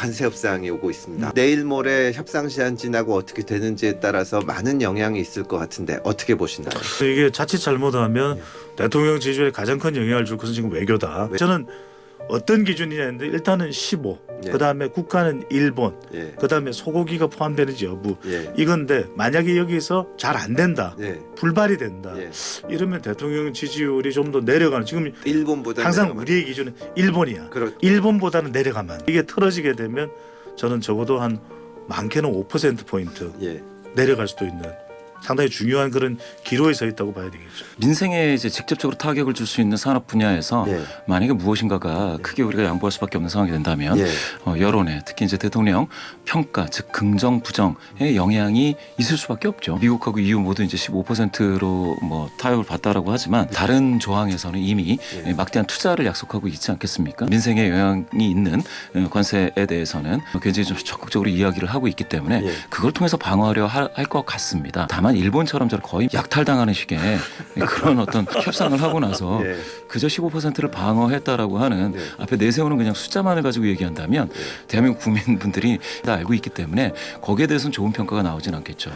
관세 협상이 오고 있습니다. 내일 모레 협상 시한 지나고 어떻게 되는지에 따라서 많은 영향이 있을 것 같은데 어떻게 보시나요? 이게 자칫 잘못하면 대통령 지지율에 가장 큰 영향을 줄 것은 지금 외교다. 왜? 저는 어떤 기준이냐 했는데 일단은 15, 예. 그다음에 국가는 일본, 예. 그다음에 소고기가 포함되는지 여부 예. 이건데 만약에 여기서 잘 안 된다, 예. 불발이 된다, 예. 이러면 대통령 지지율이 좀 더 내려가는 지금 일본보다 항상 내려가면- 우리의 기준은 일본이야. 그렇 일본보다는 내려가면 이게 틀어지게 되면 저는 적어도 한 많게는 5% 포인트 예. 내려갈 수도 있는 상당히 중요한 그런 기로에 서 있다고 봐야 되겠죠. 민생에 이제 직접적으로 타격을 줄 수 있는 산업 분야에서 예. 만약에 무엇인가가 크게 우리가 양보할 수밖에 없는 상황이 된다면 예. 어, 여론에 특히 이제 대통령 평가 즉 긍정 부정의 영향이 있을 수밖에 없죠. 미국하고 EU 모두 이제 15%로 뭐 타협을 봤다라고 하지만 다른 조항에서는 이미 예. 막대한 투자를 약속하고 있지 않겠습니까? 민생에 영향이 있는 어, 관세에 대해서는 굉장히 좀 적극적으로 이야기를 하고 있기 때문에 예. 그걸 통해서 방어하려 할 것 같습니다. 다만 일본처럼 저는 거의 약탈당하는 식의 그런 어떤 협상을 하고 나서 예. 그저 15%를 방어했다라고 하는 네. 앞에 내세우는 그냥 숫자만을 가지고 얘기한다면 대한민국 국민분들이 다 알고 있기 때문에 거기에 대해서는 좋은 평가가 나오진 않겠죠.